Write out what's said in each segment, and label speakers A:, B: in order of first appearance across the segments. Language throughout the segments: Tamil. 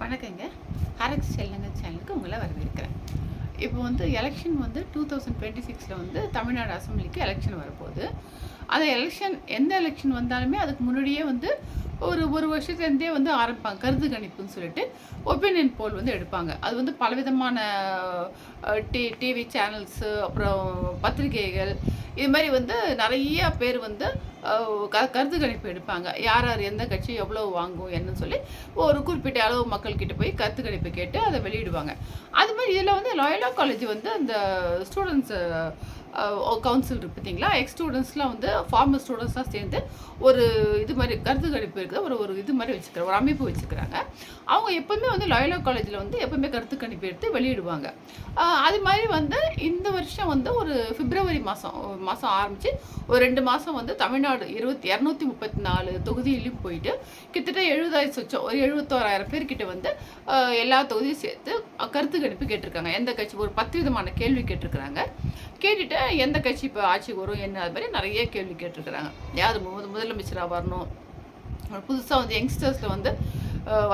A: வணக்கங்க. ஹரக்ஸ் செல்லுங்க சேனலுக்கு உங்களை வரவேற்கிறேன். இப்போ வந்து எலெக்ஷன் வந்து டூ தௌசண்ட் டுவெண்ட்டி சிக்ஸில் வந்து தமிழ்நாடு அசம்பிளிக்கு எலெக்ஷன் வரப்போகுது. அந்த எலெக்ஷன் எந்த எலெக்ஷன் வந்தாலுமே அதுக்கு முன்னாடியே வந்து ஒரு ஒரு வருஷத்துலேருந்தே வந்து ஆரம்பிப்பாங்க. கருத்து கணிப்புன்னு சொல்லிட்டு ஒப்பீனியன் போல் வந்து எடுப்பாங்க. அது வந்து பலவிதமான டி டிவி சேனல்ஸு அப்புறம் பத்திரிகைகள் இது மாதிரி வந்து நிறைய பேர் வந்து க கருத்து கணிப்பு எடுப்பாங்க. யார் யார் எந்த கட்சி எவ்வளோ வாங்கும் என்னன்னு சொல்லி ஒரு குறிப்பிட்ட அளவு மக்கள்கிட்ட போய் கருத்து கணிப்பு கேட்டு அதை வெளியிடுவாங்க. அது மாதிரி இதில் வந்து லாயலா காலேஜ் வந்து அந்த ஸ்டூடெண்ட்ஸை கவுன்சில் இருப்பீங்களா பார்த்தீங்களா? எக்ஸ் ஸ்டூடெண்ட்ஸ்லாம் வந்து ஃபார்மர் ஸ்டூடெண்ட்ஸ்லாம் சேர்ந்து ஒரு இது மாதிரி கருத்து கணிப்பு இருக்குது. ஒரு ஒரு இது மாதிரி வச்சுக்கிறாங்க. ஒரு அமைப்பு வச்சுக்கிறாங்க. அவங்க எப்போவுமே வந்து லாயலா காலேஜில் வந்து எப்போவுமே கருத்து கணிப்பு எடுத்து வெளியிடுவாங்க. அது மாதிரி வந்து இந்த வருஷம் வந்து ஒரு பிப்ரவரி மாதம் மாதம் ஆரம்பித்து ஒரு ரெண்டு மாதம் வந்து தமிழ்நாடு இருபத்தி இரநூத்தி முப்பத்தி நாலு தொகுதியிலையும் போயிட்டு கிட்டத்தட்ட எழுபதாயிரம் சொச்சம் ஒரு எழுபத்தோராயிரம் பேர்கிட்ட வந்து எல்லா தொகுதியும் சேர்த்து கருத்து கணிப்பு கேட்டிருக்காங்க. எந்த கட்சி ஒரு பத்து விதமான கேள்வி கேட்டிருக்கிறாங்க. கேட்டுட்டு எந்த கட்சி இப்போ ஆட்சிக்கு வரும் என்ன அது மாதிரி நிறைய கேள்வி கேட்டிருக்கிறாங்க. யார் முத முதலமைச்சராக வரணும் புதுசாக வந்து யங்ஸ்டர்ஸில் வந்து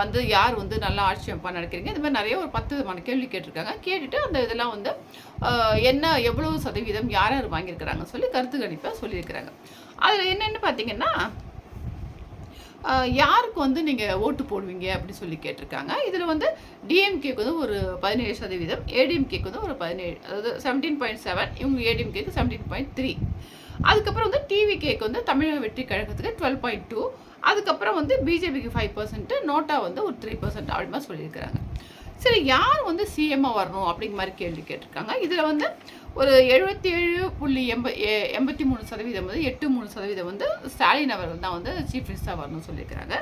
A: வந்து யார் வந்து நல்லா ஆட்சி அமைப்பாக நினைக்கிறீங்க? இது மாதிரி நிறைய ஒரு பத்து விதமான கேள்வி கேட்டிருக்காங்க. கேட்டுட்டு அந்த இதெல்லாம் வந்து என்ன எவ்வளோ சதவீதம் யார் யார் வாங்கியிருக்கிறாங்கன்னு சொல்லி கருத்து கணிப்பாக சொல்லியிருக்கிறாங்க. அதில் என்னென்னு பார்த்தீங்கன்னா யாருக்கு வந்து நீங்கள் ஓட்டு போடுவீங்க அப்படின்னு சொல்லி கேட்டிருக்காங்க. இதில் வந்து டிஎம்கேக்கு வந்து ஒரு பதினேழு சதவீதம் ஏடிஎம்கேக்கு வந்து ஒரு பதினேழு அதாவது செவன்டீன் பாயிண்ட் செவன் இவங்க ஏடிஎம்கேக்கு செவன்டீன் பாயிண்ட் த்ரீ அதுக்கப்புறம் வந்து டிவிகேக்கு வந்து தமிழக வெற்றி கழகத்துக்கு டுவெல் பாயிண்ட் டூ அதுக்கப்புறம் வந்து பிஜேபிக்கு ஃபைவ் பர்சன்ட்டு நோட்டா வந்து ஒரு த்ரீ பர்சன்ட் அப்படி மாதிரி சொல்லியிருக்கிறாங்க. சரி யார் வந்து சிஎம்மாக வரணும் அப்படிங்கிற மாதிரி கேள்வி கேட்டிருக்காங்க. இதில் வந்து ஒரு எழுபத்தி ஏழு புள்ளி எண்ப எண்பத்தி மூணு சதவீதம் வந்து எட்டு மூணு சதவீதம் வந்து ஸ்டாலின் அவர்கள் தான் வந்து சீஃப் மினிஸ்டராக வரணும்னு சொல்லியிருக்கிறாங்க.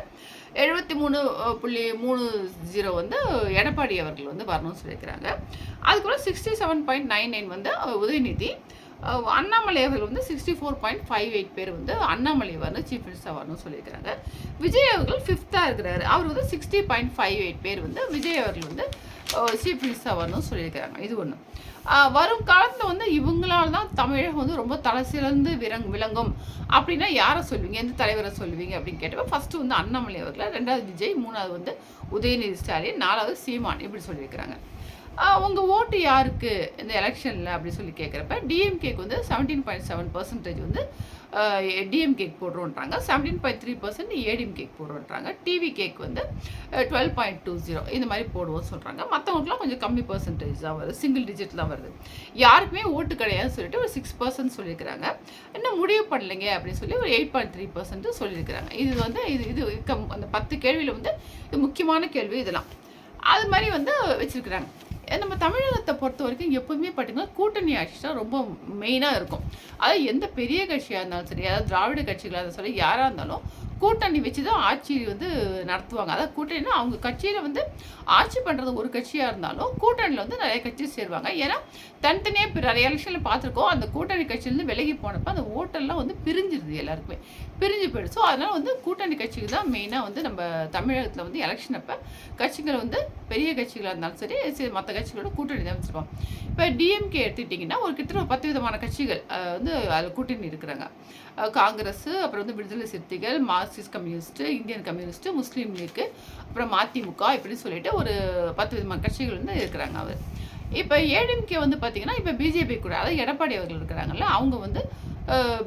A: எழுபத்தி மூணு புள்ளி மூணு ஜீரோ வந்து எடப்பாடி அவர்கள் வந்து வரணும்னு சொல்லியிருக்கிறாங்க. அதுக்கப்புறம் sixty seven point nine nine வந்து உதயநிதி அண்ணாமலை அவர்கள் வந்து sixty four point five eight பேர் வந்து அண்ணாமலை வந்து சீஃப் மினிஸ்டர் வரணும்னு சொல்லியிருக்கிறாங்க. விஜய் அவர்கள் ஃபிஃப்த்தாக இருக்கிறாரு. அவர் வந்து சிக்ஸ்டி பாயிண்ட் ஃபைவ் எயிட் பேர் வந்து விஜய் அவர்கள் வந்து சீஃப் மினிஸ்டர் வரணும்னு சொல்லியிருக்கிறாங்க. இது ஒன்று வரும் காலத்தில் வந்து இவங்களால தான் தமிழகம் வந்து ரொம்ப தலை சிறந்து விளங் விளங்கும் அப்படின்னா யாரை சொல்லுவீங்க எந்த தலைவரை சொல்லுவீங்க அப்படின்னு கேட்டப்ப ஃபஸ்ட்டு வந்து அண்ணாமலை அவர்களை ரெண்டாவது விஜய் மூணாவது வந்து உதயநிதி ஸ்டாலின் நாலாவது சீமான் இப்படி சொல்லியிருக்கிறாங்க. உங்கள் ஓட்டு யாருக்கு இந்த எலெக்ஷனில் அப்படின்னு சொல்லி கேட்குறப்ப டிஎம்கேக்கு வந்து செவன்டீன் பாயிண்ட் செவன் பர்சன்டேஜ் வந்து டிஎம்கேக்கு போடுறோன்றாங்க. செவன்டீன் பாயிண்ட் த்ரீ பர்சன்ட் ஏடிஎம்கேக்கு போடுறோன்றாங்க. டிவி கேக் வந்து டுவெல் பாயிண்ட் டூ ஜீரோ இந்த மாதிரி போடுவோம் சொல்கிறாங்க மற்றவங்களுக்குலாம் கொஞ்சம் கம்மி பர்சன்டேஜ் தான் வருது. சிங்கிள் டிஜிட் தான் வருது. யாருக்குமே ஓட்டு கிடையாதுன்னு சொல்லிட்டு ஒரு சிக்ஸ் பர்சன்ட் சொல்லியிருக்கிறாங்க. இன்னும் முடிவு பண்ணலைங்க அப்படின்னு சொல்லி ஒரு எயிட் பாயிண்ட் த்ரீ பர்சன்ட் சொல்லியிருக்கிறாங்க. இது வந்து இது இது கம்- அந்த பத்து கேள்வியில் வந்து முக்கியமான கேள்வி இதெல்லாம். அது மாதிரி வந்து வச்சுருக்குறாங்க. நம்ம தமிழகத்தை பொறுத்த வரைக்கும் எப்பவுமே பார்த்தீங்கன்னா கூட்டணி ஆட்சி தான் ரொம்ப மெயினாக இருக்கும். அது எந்த பெரிய கட்சியாக இருந்தாலும் சரி அதாவது திராவிட கட்சிகளாக இருந்தாலும் சரி யாராக இருந்தாலும் கூட்டணி வச்சு தான் ஆட்சி வந்து நடத்துவாங்க. அதாவது கூட்டணினா அவங்க கட்சியில் வந்து ஆட்சி பண்ணுறது ஒரு கட்சியாக இருந்தாலும் கூட்டணியில் வந்து நிறைய கட்சி சேருவாங்க. ஏன்னா தனித்தனியாக இப்போ நிறைய எலெக்ஷனில் பார்த்துருக்கோம். அந்த கூட்டணி கட்சியிலேருந்து விலகி போனப்போ அந்த ஓட்டெல்லாம் வந்து பிரிஞ்சிருது எல்லாருக்குமே. பிரிஞ்சு போயிடுச்சு. ஸோ அதனால் வந்து கூட்டணி கட்சிக்கு தான் மெயினாக வந்து நம்ம தமிழகத்தில் வந்து எலெக்ஷன் அப்போ கட்சிகள் வந்து பெரிய கட்சிகளாக இருந்தாலும் சரி சரி மற்ற கட்சிகளோட கூட்டணி தான் வச்சுருப்போம் இப்போ டிஎம்கே எடுத்துக்கிட்டிங்கன்னா ஒரு கிட்ட பத்து விதமான கட்சிகள் வந்து அதில் கூட்டணி இருக்கிறாங்க. காங்கிரஸ் அப்புறம் வந்து Viduthalai Siruthaigal Marxist communist Indian communist Muslim league அப்புறம் மதிமுக இப்படின்னு சொல்லிட்டு ஒரு பத்து விதமான கட்சிகள் வந்து இருக்கிறாங்க அவர். இப்போ ஏடிஎம்கே வந்து பார்த்தீங்கன்னா இப்போ பிஜேபி கூட அதாவது எடப்பாடி அவர்கள் இருக்கிறாங்கல்ல அவங்க வந்து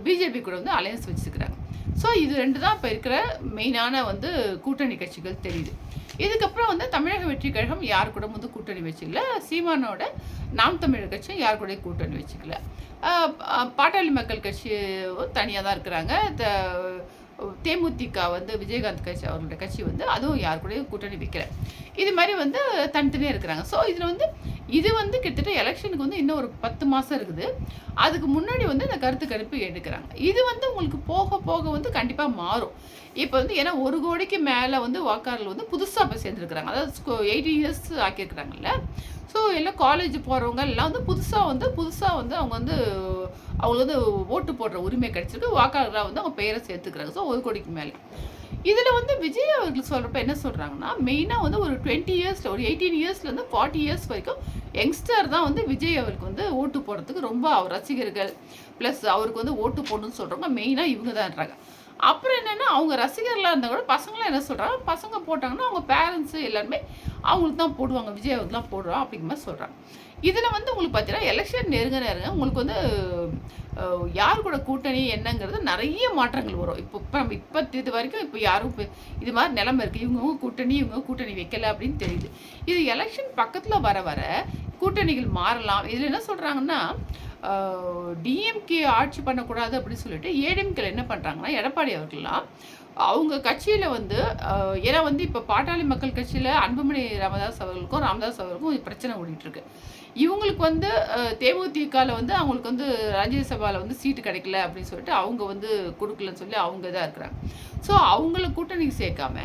A: பிஜேபி கூட வந்து அலையன்ஸ் வச்சுருக்கிறாங்க. ஸோ இது ரெண்டு தான் இப்போ இருக்கிற மெயினான வந்து கூட்டணி கட்சிகள் தெரியுது. இதுக்கப்புறம் வந்து தமிழக வெற்றி கழகம் யார் கூட வந்து கூட்டணி வச்சுக்கல. சீமானோட நாம் தமிழர் கட்சியும் யார் கூட கூட்டணி வச்சுக்கல. பாட்டாளி மக்கள் கட்சி தனியாக தான் இருக்கிறாங்க. த- தேமுதிக வந்து விஜயகாந்த் கட்சி அவர்களோட கட்சி வந்து அதுவும் யார் கூடயும் கூட்டணி வைக்கல. இது மாதிரி வந்து தனித்தனியாக இருக்கிறாங்க. ஸோ இதில் வந்து இது வந்து கிட்டத்தட்ட எலெக்ஷனுக்கு வந்து இன்னும் ஒரு பத்து மாதம் இருக்குது. அதுக்கு முன்னாடி வந்து இந்த கருத்து கணிப்பு எடுக்கிறாங்க. இது வந்து உங்களுக்கு போக போக வந்து கண்டிப்பாக மாறும். இப்போ வந்து ஏன்னா ஒரு கோடிக்கு மேலே வந்து வாக்காளர்கள் வந்து புதுசாக இப்போ சேர்ந்துருக்குறாங்க. அதாவது எயிட்டி இயர்ஸ் ஆக்கியிருக்கிறாங்கல்ல. ஸோ எல்லாம் காலேஜ் போகிறவங்க எல்லாம் வந்து புதுசாக வந்து புதுசாக வந்து அவங்க வந்து அவங்களுக்கு வந்து ஓட்டு போடுற உரிமை கிடைச்சிருக்கு. வாக்காளராக வந்து அவங்க பெயரை சேர்த்துக்கிறாங்க. ஸோ ஒரு கோடிக்கு மேலே. இதில் வந்து விஜய் அவர்கள் சொல்கிறப்ப என்ன சொல்கிறாங்கன்னா மெயினாக வந்து ஒரு டுவெண்ட்டி இயர்ஸில் ஒரு எயிட்டீன் இயர்ஸ்லேருந்து ஃபார்ட்டி இயர்ஸ் வரைக்கும் யங்ஸ்டர் தான் வந்து விஜய் அவருக்கு வந்து ஓட்டு போடுறதுக்கு ரொம்ப அவர் ரசிகர்கள். ப்ளஸ் அவருக்கு வந்து ஓட்டு போடணும்னு சொல்கிறவங்க மெயினாக இவங்க தான்றாங்க அப்புறம் என்னென்னா அவங்க ரசிகர்களாக இருந்தால் கூட பசங்களாம் என்ன சொல்கிறாங்க பசங்க போட்டாங்கன்னா அவங்க பேரண்ட்ஸு எல்லாருமே அவங்களுக்கு தான் போடுவாங்க விஜய் அவருக்கு தான் போடுறோம் அப்படிங்கிற மாதிரி சொல்கிறாங்க இதில் வந்து உங்களுக்கு பார்த்தீங்கன்னா எலெக்ஷன் நெருங்க நெருங்க உங்களுக்கு வந்து யார் கூட கூட்டணி என்னங்கிறது நிறைய மாற்றங்கள் வரும். இப்போ இப்போ நம்ம இப்போ இது வரைக்கும் இப்போ யாரும் இப்போ இது மாதிரி நிலம இருக்குது இவங்கவுங்க கூட்டணி இவங்க கூட்டணி வைக்கல அப்படின்னு தெரியுது. இது எலெக்ஷன் பக்கத்தில் வர வர கூட்டணிகள் மாறலாம். இதில் என்ன சொல்கிறாங்கன்னா டிஎம்கே ஆட்சி பண்ணக்கூடாது அப்படின்னு சொல்லிட்டு ஏடிஎம்கேல என்ன பண்ணுறாங்கன்னா எடப்பாடி அவர்கள்லாம் அவங்க கட்சியில் வந்து ஏன்னா வந்து இப்போ பாட்டாளி மக்கள் கட்சியில் அன்புமணி ராமதாஸ் அவர்களுக்கும் ராமதாஸ் அவர்களுக்கும் பிரச்சனை ஓடிட்டுருக்கு. இவங்களுக்கு வந்து தேமுதிகவில் வந்து அவங்களுக்கு வந்து ராஜ்யசபாவில் வந்து சீட்டு கிடைக்கல அப்படின்னு சொல்லிட்டு அவங்க வந்து கொடுக்கலன்னு சொல்லி அவங்க இதாக இருக்கிறாங்க. ஸோ அவங்கள கூட்டணி சேர்க்காம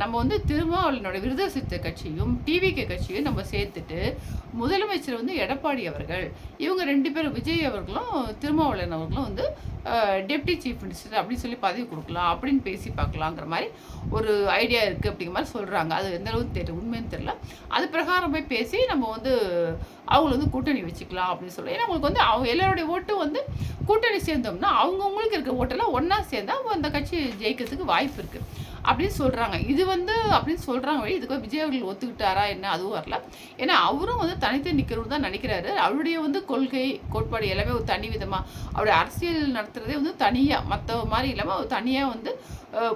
A: நம்ம வந்து திருமாவளவனோட விருத சித்த கட்சியும் டிவிகே கட்சியும் நம்ம சேர்த்துட்டு முதலமைச்சர் வந்து எடப்பாடி அவர்கள். இவங்க ரெண்டு பேரும் விஜய் அவர்களும் திருமாவளவன் அவர்களும் வந்து டெப்டி சீஃப் மினிஸ்டர் அப்படின்னு சொல்லி பதவி கொடுக்கலாம் அப்படின்னு பேசி பார்க்கலாங்கிற மாதிரி ஒரு ஐடியா இருக்குது அப்படிங்கிற மாதிரி சொல்கிறாங்க அது எந்த அளவுக்கு தெரியல உண்மைன்னு தெரியல. அது பிரகாரம் போய் பேசி நம்ம வந்து அவங்கள வந்து கூட்டணி வச்சுக்கலாம் அப்படின்னு சொல்லி ஏன்னா அவங்களுக்கு வந்து அவங்க எல்லாருடைய ஓட்டு வந்து கூட்டணி சேர்ந்தோம்னா அவங்கவுங்களுக்கு இருக்க ஓட்டெல்லாம் ஒன்றா சேர்ந்தால் அந்த கட்சி ஜெயிக்கிறதுக்கு வாய்ப்பு இருக்குது அப்படின்னு சொல்கிறாங்க இது வந்து அப்படின்னு சொல்கிறாங்க வழி இதுக்கு விஜய் அவர்கள் ஒத்துக்கிட்டாரா என்ன? அதுவும் வரல. ஏன்னா அவரும் வந்து தனித்து நிற்கிறவர் தான் நினைக்கிறாரு. அவருடைய வந்து கொள்கை கோட்பாடு எல்லாமே ஒரு தனி விதமாக அவருடைய அரசியல் நடத்துகிறதே வந்து தனியாக மற்ற மாதிரி இல்லாமல் அவர் தனியாக வந்து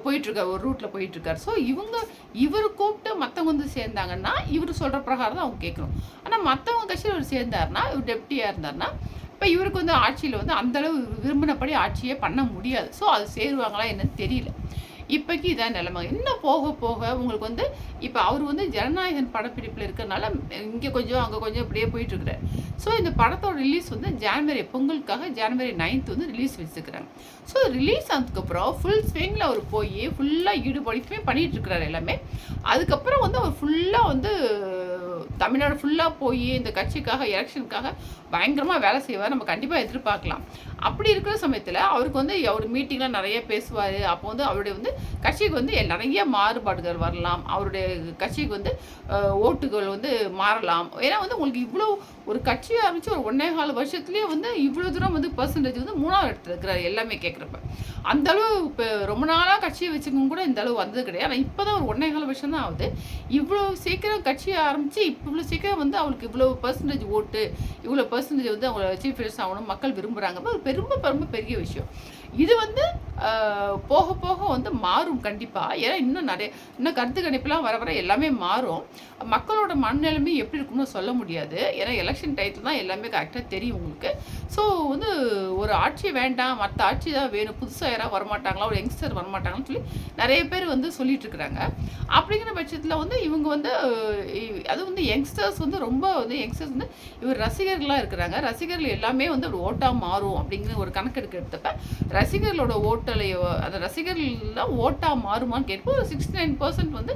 A: போயிட்டுருக்கார் போயிட்டுருக்காரு. ஒரு ரூட்டில் போயிட்டுருக்கார். ஸோ இவங்க இவர் கூப்பிட்டு மற்றவங்க வந்து சேர்ந்தாங்கன்னா இவர் சொல்கிற பிரகாரம் தான் அவங்க கேட்கணும். ஆனால் மற்றவங்க கட்சியில் இவர் சேர்ந்தாருன்னா இவர் டெப்டியாக இருந்தாருன்னா இப்போ இவருக்கு வந்து ஆட்சியில் வந்து அந்தளவு விரும்பினபடி ஆட்சியே பண்ண முடியாது. ஸோ அது சேருவாங்களா என்னன்னு தெரியல. இப்போக்கி இதான் நிலைமை. இன்னும் போக போக உங்களுக்கு வந்து இப்போ அவர் வந்து ஜனநாயகன் படப்பிடிப்பில் இருக்கிறனால இங்கே கொஞ்சம் அங்கே கொஞ்சம் இப்படியே போயிட்டுருக்குறாரு. ஸோ இந்த படத்தோட ரிலீஸ் வந்து ஜான்வரி பொங்கலுக்காக ஜான்வரி நைன்த் வந்து ரிலீஸ் வச்சுருக்கிறாங்க. ஸோ ரிலீஸ் ஆனதுக்கப்புறம் ஃபுல் ஸ்விங்கில் அவர் போய் ஃபுல்லாக ஈடுபடுத்துமே பண்ணிட்டு இருக்கிறாரு எல்லாமே. அதுக்கப்புறம் வந்து அவர் ஃபுல்லாக வந்து தமிழ்நாடு ஃபுல்லாக போய் இந்த கட்சிக்காக எலெக்ஷனுக்காக பயங்கரமாக வேலை செய்வார். நம்ம கண்டிப்பாக எதிர்பார்க்கலாம். அப்படி இருக்கிற சமயத்தில் அவருக்கு வந்து அவர் மீட்டிங்லாம் நிறைய பேசுவார். அப்போ வந்து அவருடைய வந்து கட்சிக்கு வந்து நிறைய மாறுபாடுகள் வரலாம். அவருடைய கட்சிக்கு வந்து ஓட்டுகள் வந்து மாறலாம். ஏன்னா வந்து உங்களுக்கு இவ்வளோ ஒரு கட்சி ஆரம்பித்து ஒரு ஒன்றே கால வருஷத்துலேயே வந்து இவ்வளோ தூரம் வந்து பர்சன்டேஜ் வந்து மூணாவது இடத்துல இருக்கிறாரு எல்லாமே கேட்குறப்ப. அந்த அளவு இப்போ ரொம்ப நாளாக கட்சியை வச்சுக்கோங்க கூட இந்த அளவு வந்தது கிடையாது. ஆனால் இப்போ தான் ஒரு ஒன்றே கால வருஷம் தான் ஆகுது. இவ்வளோ சீக்கிரம் கட்சியை ஆரம்பித்து இவ்வளோ சீக்கிரம் வந்து அவளுக்கு இவ்வளோ பர்சன்டேஜ் ஓட்டு இவ்வளோ பர்சன்டேஜ் வந்து அவங்கள சீஃப் மினிஸ்டர் ஆகணும் மக்கள் விரும்புகிறாங்க அது ரொம்ப ரொம்ப பெரிய விஷயம். இது வந்து போக போக வந்து மாறும் கண்டிப்பாக ஏன்னா இன்னும் நிறைய இன்னும் கருத்து கணிப்புலாம் வர வர எல்லாமே மாறும். மக்களோட மனநிலைமை எப்படி இருக்கும்னு சொல்ல முடியாது. ஏன்னா எலெக்ஷன் டயத்தில் தான் எல்லாமே கரெக்டாக தெரியும் உங்களுக்கு. ஸோ வந்து ஒரு ஆட்சி வேண்டாம் மற்ற ஆட்சி தான் வேணும் புதுசாக யாராவது வரமாட்டாங்களா ஒரு யங்ஸ்டர் வரமாட்டாங்கன்னு சொல்லி நிறைய பேர் வந்து சொல்லிட்டு இருக்கிறாங்க. அப்படிங்கிற பட்சத்தில் வந்து இவங்க வந்து அது வந்து யங்ஸ்டர்ஸ் வந்து ரொம்ப வந்து யங்ஸ்டர்ஸ் வந்து இவர் ரசிகர்களாக இருக்கிறாங்க. ரசிகர்கள் எல்லாமே வந்து ஒரு ஓட்டாக மாறும் அப்படிங்கிற ஒரு கணக்கெடுக்க எடுத்தப்ப ரசிகர்களோட ஓட்டலையோ அந்த ரசிகர்கள்லாம் ஓட்டாக மாறுமான்னு கேட்போம் ஒரு சிக்ஸ்டி நைன் பர்சன்ட் வந்து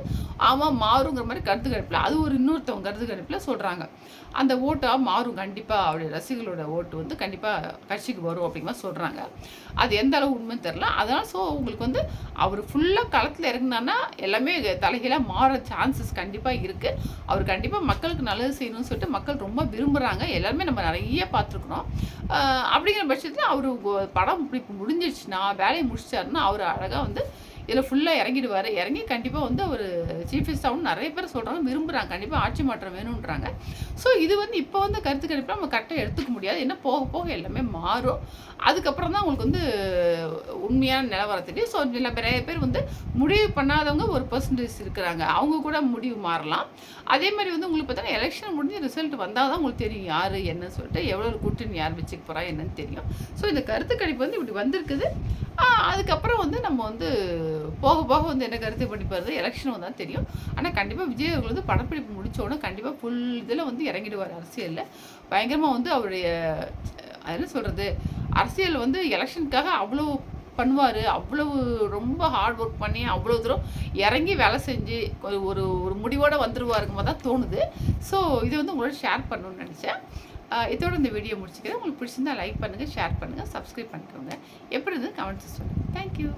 A: ஆமாம் மாறுங்கிற மாதிரி கருத்து கணிப்பில் அது ஒரு இன்னொருத்தவங்க கருத்து கணிப்பில் சொல்கிறாங்க அந்த ஓட்டாக மாறும் கண்டிப்பாக அவருடைய ரசிகர்களோட ஓட்டு வந்து கண்டிப்பாக கட்சிக்கு வரும் அப்படிங்கிற மாதிரி சொல்கிறாங்க அது எந்த அளவு உண்மைன்னு தெரில அதனால் ஸோ உங்களுக்கு வந்து அவர் ஃபுல்லாக களத்தில் இறங்கினான்னா எல்லாமே தலைகீழாக மாற சான்சஸ் கண்டிப்பாக இருக்குது அவர் கண்டிப்பாக மக்களுக்கு நல்லது செய்யணும்னு சொல்லிட்டு மக்கள் ரொம்ப விரும்புகிறாங்க எல்லாருமே நம்ம நிறைய பார்த்துருக்குறோம். அப்படிங்கிற அப்படிங்கிற பட்சத்தில் அவர் படம் இப்படி முடிஞ்சிடுச்சுன்னா வேலையை முடிச்சிட்டாருன்னா அவர் அழகாக வந்து இதில் ஃபுல்லாக இறங்கிடுவார். இறங்கி கண்டிப்பாக வந்து அவர் சீஃப் மினிஸ்டர் நிறைய பேர் சொல்கிறாங்க விரும்புகிறாங்க கண்டிப்பாக ஆட்சி மாற்றம் வேணுன்றாங்க ஸோ இது வந்து இப்போ வந்து கருத்து கணிப்பில் நம்ம கரெக்டாக எடுத்துக்க முடியாது. என்ன போக போக எல்லாமே மாறும். அதுக்கப்புறம் தான் உங்களுக்கு வந்து உண்மையான நிலவரம் தெரியும். ஸோ இல்லை நிறைய பேர் வந்து முடிவு பண்ணாதவங்க ஒரு பர்சன்டேஜ் இருக்கிறாங்க. அவங்க கூட முடிவு மாறலாம். அதே மாதிரி வந்து உங்களுக்கு பார்த்தீங்கன்னா எலெக்ஷன் முடிஞ்சு ரிசல்ட் வந்தால் தான் உங்களுக்கு தெரியும் யார் என்னன்னு சொல்லிட்டு எவ்வளோ கூட்டணி யார் வச்சுக்க போகிறா என்னன்னு தெரியும். ஸோ இந்த கருத்து கணிப்பு வந்து இப்படி வந்திருக்குது. அதுக்கப்புறம் வந்து நம்ம வந்து போக போக வந்து என்ன கருத்து படிப்பது எலெக்ஷன் வந்தால் தெரியும். ஆனால் கண்டிப்பாக விஜய் அவர்கள் வந்து படப்பிடிப்பு முடித்தோடனே கண்டிப்பாக ஃபுல் இதில் வந்து இறங்கிடுவார் அரசியலில். பயங்கரமாக வந்து அவருடைய என்ன சொல்கிறது அரசியல் வந்து எலெக்ஷனுக்காக அவ்வளோ பண்ணுவார். அவ்வளவு ரொம்ப ஹார்ட் ஒர்க் பண்ணி அவ்வளோ தூரம் இறங்கி வேலை செஞ்சு ஒரு ஒரு ஒரு முடிவோடு வந்துருவாருங்க தான் தோணுது. ஸோ இது வந்து உங்களோட ஷேர் பண்ணணும்னு நினச்சேன். இதோட இந்த வீடியோ முடிச்சுக்கிறேன். உங்களுக்கு பிடிச்சிருந்தா லைக் பண்ணுங்கள் ஷேர் பண்ணுங்கள் சப்ஸ்கிரைப் பண்ணிக்கோங்க. எப்படி இருந்து கமெண்ட்ஸ் சொல்லுங்கள் தேங்க்யூ